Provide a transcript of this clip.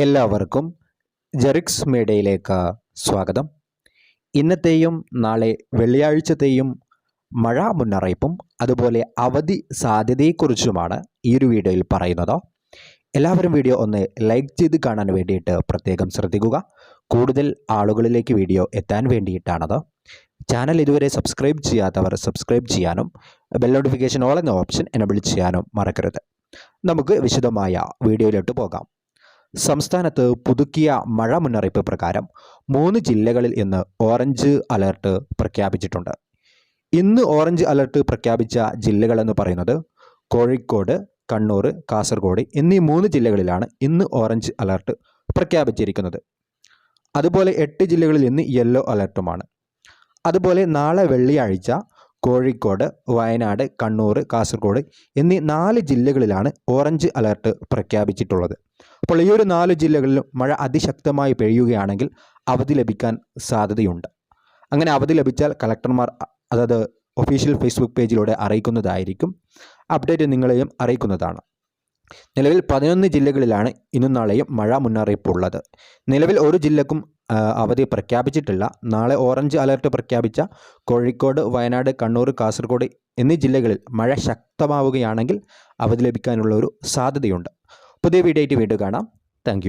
എല്ലാവർക്കും ജെറിക്സ് മീഡിയയിലേക്ക് സ്വാഗതം. ഇന്നത്തെയും നാളെ വെള്ളിയാഴ്ചത്തെയും മഴ മുന്നറിയിപ്പും അതുപോലെ അവധി സാധ്യതയെക്കുറിച്ചുമാണ് ഈ ഒരു വീഡിയോയിൽ പറയുന്നത്. എല്ലാവരും വീഡിയോ ഒന്ന് ലൈക്ക് ചെയ്ത് കാണാൻ വേണ്ടിയിട്ട് പ്രത്യേകം ശ്രദ്ധിക്കുക. കൂടുതൽ ആളുകളിലേക്ക് വീഡിയോ എത്താൻ വേണ്ടിയിട്ടാണത്. ചാനൽ ഇതുവരെ സബ്സ്ക്രൈബ് ചെയ്യാത്തവർ സബ്സ്ക്രൈബ് ചെയ്യാനും ബെൽ നോട്ടിഫിക്കേഷൻ ഓൾ എന്ന ഓപ്ഷൻ എനബിൾ ചെയ്യാനും മറക്കരുത്. നമുക്ക് വിശദമായ വീഡിയോയിലോട്ട് പോകാം. സംസ്ഥാനത്ത് പുതുക്കിയ മഴ മുന്നറിയിപ്പ് പ്രകാരം മൂന്ന് ജില്ലകളിൽ ഇന്ന് ഓറഞ്ച് അലർട്ട് പ്രഖ്യാപിച്ചിട്ടുണ്ട്. ഇന്ന് ഓറഞ്ച് അലർട്ട് പ്രഖ്യാപിച്ച ജില്ലകളെന്ന് പറയുന്നത് കോഴിക്കോട് കണ്ണൂർ കാസർഗോഡ് എന്നീ മൂന്ന് ജില്ലകളിലാണ് ഇന്ന് ഓറഞ്ച് അലർട്ട് പ്രഖ്യാപിച്ചിരിക്കുന്നത്. അതുപോലെ എട്ട് ജില്ലകളിൽ ഇന്ന് യെല്ലോ അലർട്ടുമാണ്. അതുപോലെ നാളെ വെള്ളിയാഴ്ച കോഴിക്കോട് വയനാട് കണ്ണൂർ കാസർഗോഡ് എന്നീ നാല് ജില്ലകളിലാണ് ഓറഞ്ച് അലർട്ട് പ്രഖ്യാപിച്ചിട്ടുള്ളത്. അപ്പോൾ ഈ ഒരു നാല് ജില്ലകളിലും മഴ അതിശക്തമായി പെയ്യുകയാണെങ്കിൽ അവധി ലഭിക്കാൻ സാധ്യതയുണ്ട്. അങ്ങനെ അവധി ലഭിച്ചാൽ കളക്ടർമാർ അതായത് ഒഫീഷ്യൽ ഫേസ്ബുക്ക് പേജിലൂടെ അറിയിക്കുന്നതായിരിക്കും. അപ്ഡേറ്റ് നിങ്ങളെയും അറിയിക്കുന്നതാണ്. നിലവിൽ പതിനൊന്ന് ജില്ലകളിലാണ് ഇന്നും നാളെയും മഴ മുന്നറിയിപ്പുള്ളത്. നിലവിൽ ഒരു ജില്ലക്കും അവധി പ്രഖ്യാപിച്ചിട്ടില്ല. നാളെ ഓറഞ്ച് അലർട്ട് പ്രഖ്യാപിച്ച കോഴിക്കോട് വയനാട് കണ്ണൂർ കാസർഗോഡ് എന്നീ ജില്ലകളിൽ മഴ ശക്തമാവുകയാണെങ്കിൽ അവധി ലഭിക്കാനുള്ള ഒരു സാധ്യതയുണ്ട്. പുതിയ വീഡിയോ ആയിട്ട് വീണ്ടും കാണാം. താങ്ക്